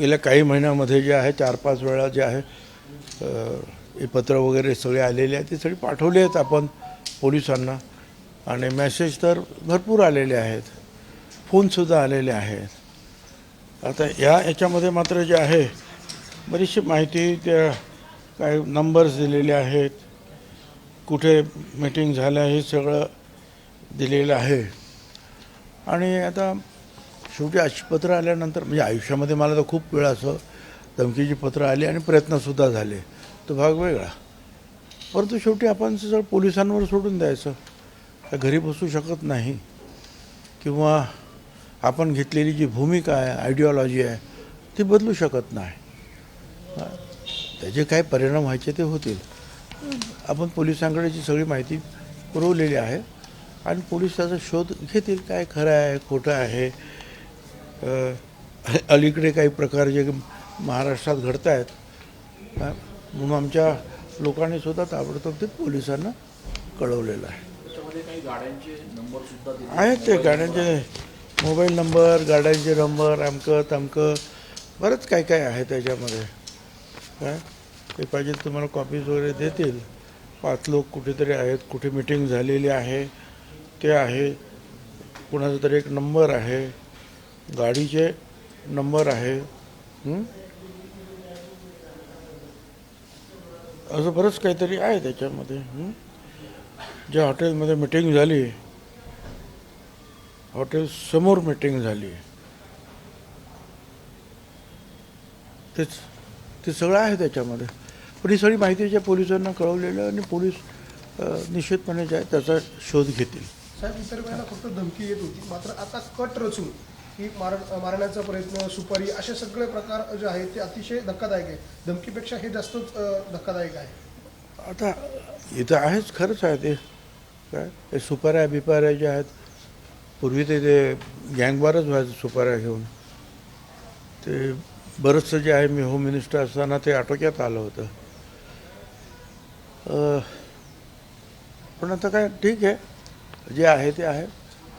गेल्या काही महिन्यामध्ये जे आहे चार पाच वेळा जे आहे हे पत्र वगैरे सगळे आलेले आहेत ते सगळे पाठवले आहेत आपण पोलिसांना. आणि मेसेज तर भरपूर आलेले आहेत. फोनसुद्धा आलेले आहेत. आता या याच्यामध्ये मात्र जे आहे बरीचशी माहिती त्या काही नंबर्स दिलेले आहेत. कुठे मीटिंग झालं हे सगळं दिलेलं आहे. आणि आता शेवटी अशी पत्र आल्यानंतर म्हणजे आयुष्यामध्ये मला तर खूप वेळा असं धमकीची पत्र आली आणि प्रयत्नसुद्धा झाले. तो भाग वेगळा. परंतु शेवटी आपण सगळं पोलिसांवर सोडून द्यायचं. त्या घरी बसू शकत नाही. किंवा आपण घेतलेली जी भूमिका आहे आयडिओलॉजी आहे ती बदलू शकत नाही. त्याचे काय परिणाम व्हायचे ते होतील. आपण पोलिसांकडे जी सगळी माहिती पुरवलेली आहे आणि पोलीस त्याचा शोध घेतील काय खरं आहे खोटं आहे अलीकडे काही प्रकार जे महाराष्ट्रात घडत आहेत म्हणून आमच्या लोकांनी सुद्धा ताबडतोब ते पोलिसांना कळवलेलं आहे. आहेत ते गाड्यांचे मोबाईल नंबर गाड्यांचे नंबर अमकं तमकं बरंच काय काय आहे त्याच्यामध्ये. काय ते पाहिजे तुम्हाला कॉपीज वगैरे देतील. पाच लोक कुठेतरी आहेत कुठे मिटिंग झालेली आहे ते आहे. कुणाचा तरी एक नंबर आहे. गाडीचे नंबर आहे असं बरंच काहीतरी आहे त्याच्यामध्ये ज्या हॉटेलमध्ये मिटिंग झाली हॉटेल समोर मिटिंग झाली. तेच ते सगळं आहे त्याच्यामध्ये. पण ही सगळी माहिती ज्या पोलिसांना कळवलेलं आणि पोलीस निश्चितपणे जे आहे त्याचा शोध घेतील. साहेब इतर वेळेला फक्त धमकी येत होती मात्र आता कट रचून की मार मारण्याचा प्रयत्न सुपारी असे सगळे प्रकार जे आहेत ते अतिशय धक्कादायक आहे धमकीपेक्षा हे जास्तच धक्कादायक आहे. आता इथं आहेच खरंच आहे ते. काय? ते सुपाऱ्या बिपाऱ्या ज्या आहेत पूर्वी ते ते गँगवारच व्हायचं सुपाऱ्या घेऊन. ते बरंचसं जे आहे मी होम मिनिस्टर असताना ते आटोक्यात आलं होतं. पण आता काय ठीक आहे. जे आहे ते आहे.